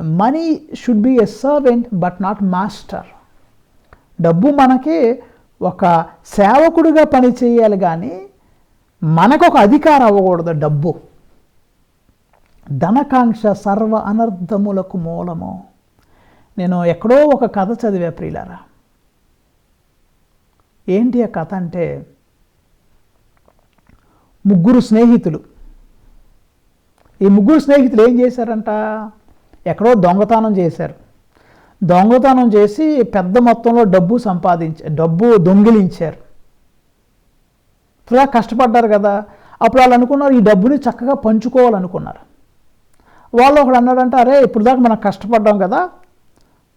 Money should be a servant but not master డబ్బు మనకి ఒక సేవకుడిగా పని చేయాలి కానీ మనకు ఒక అధికారం అవ్వకూడదు డబ్బు. ధనకాంక్ష సర్వ అనర్థములకు మూలము. నేను ఎక్కడో ఒక కథ చదివా ప్రియులారా. ఏంటి ఆ కథ అంటే ముగ్గురు స్నేహితులు. ఈ ముగ్గురు స్నేహితులు ఏం చేశారంట? ఎక్కడో దొంగతనం చేశారు. దొంగతనం చేసి పెద్ద మొత్తంలో డబ్బు సంపాదించారు డబ్బు దొంగిలించారు. ఇలా కష్టపడ్డారు కదా. అప్పుడు వాళ్ళు అనుకున్నారు ఈ డబ్బుని చక్కగా పంచుకోవాలనుకున్నారు. వాళ్ళు ఒకడు అన్నాడంటే అరే ఇప్పుడు దాకా మనం కష్టపడ్డాం కదా.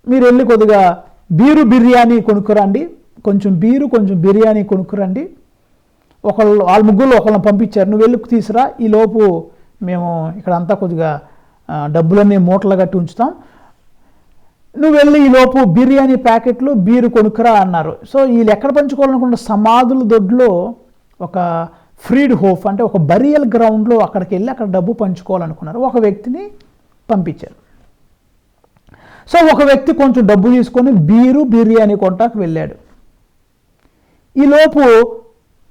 మీరు వెళ్ళి కొద్దిగా బీరు బిర్యానీ కొనుక్కురండి. కొంచెం బీరు కొంచెం బిర్యానీ కొనుక్కురండి. ఒకళ్ళు వాళ్ళ ముగ్గురు ఒకళ్ళని పంపించారు. నువ్వు వెళ్ళి తీసురా. ఈ లోపు మేము ఇక్కడ అంతా కొద్దిగా డబ్బులన్నీ మూటలు కట్టి ఉంచుతాం. నువ్వు వెళ్ళి ఈలోపు బిర్యానీ ప్యాకెట్లు బీరు కొనుక్కురా అన్నారు. సో వీళ్ళు ఎక్కడ పంచుకోవాలనుకున్న సమాధుల దొడ్లో ఒక ఫ్రీడ్ హోఫ్ అంటే ఒక బరియల్ గ్రౌండ్లో అక్కడికి వెళ్ళి అక్కడ డబ్బు పంచుకోవాలనుకున్నారు. ఒక వ్యక్తిని పంపించారు. సో ఒక వ్యక్తి కొంచెం డబ్బు తీసుకొని బీరు బిర్యానీ కొంటాకు వెళ్ళాడు. ఈలోపు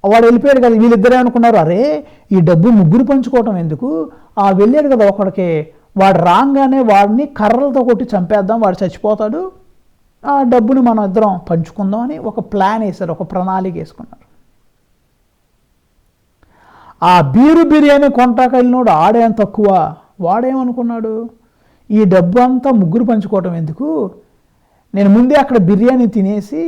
వాడు వెళ్ళిపోయాడు కదా వీళ్ళిద్దరే అనుకున్నారు అరే ఈ డబ్బు ముగ్గురు పంచుకోవటం ఎందుకు? ఆ వెళ్ళాడు కదా ఒకడికి వాడు రాగానే వాడిని కర్రలతో కొట్టి చంపేద్దాం వాడు చచ్చిపోతాడు. ఆ డబ్బుని మనం ఇద్దరం పంచుకుందాం అని ఒక ప్లాన్ వేశారు ఒక ప్రణాళిక వేసుకున్నారు. ఆ బీరు బిర్యానీ కొంటాక వెళ్ళినోడు ఆడేం తక్కువ. వాడేమనుకున్నాడు? ఈ డబ్బు అంతా ముగ్గురు పంచుకోవటం ఎందుకు? నేను ముందే అక్కడ బిర్యానీ తినేసి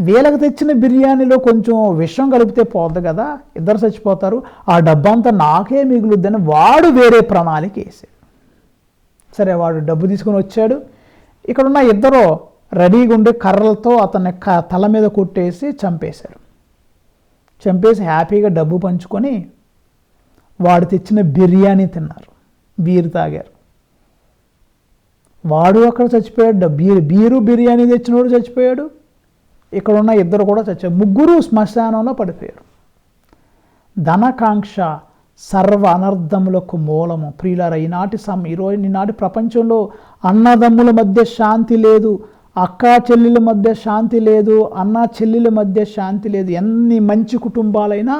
వీళ్ళకి తెచ్చిన బిర్యానీలో కొంచెం విషం కలిపితే పోద్ది కదా ఇద్దరు చచ్చిపోతారు ఆ డబ్బంతా నాకే మిగులుద్దని వాడు వేరే ప్రణాళిక వేసాడు సరే వాడు డబ్బు తీసుకొని వచ్చాడు. ఇక్కడున్న ఇద్దరు రెడీగా ఉండి కర్రలతో అతని క- తల మీద కొట్టేసి చంపేశారు. చంపేసి హ్యాపీగా డబ్బు పంచుకొని వాడు తెచ్చిన బిర్యానీ తిన్నారు. బీరు తాగారు. వాడు అక్కడ చచ్చిపోయాడు. బీరు బీరు బిర్యానీ తెచ్చినోడు చచ్చిపోయాడు. ఇక్కడ ఉన్న ఇద్దరు కూడా చచ్చారు. ముగ్గురు శ్మశానంలో పడిపోయారు. ధనకాంక్ష సర్వ అనర్థములకు మూలము. ప్రియులార ఈనాటి సమ ఈరోజు ఈనాటి ప్రపంచంలో అన్నదమ్ముల మధ్య శాంతి లేదు అక్క చెల్లెల మధ్య శాంతి లేదు అన్న చెల్లెల మధ్య శాంతి లేదు. ఎన్ని మంచి కుటుంబాలైనా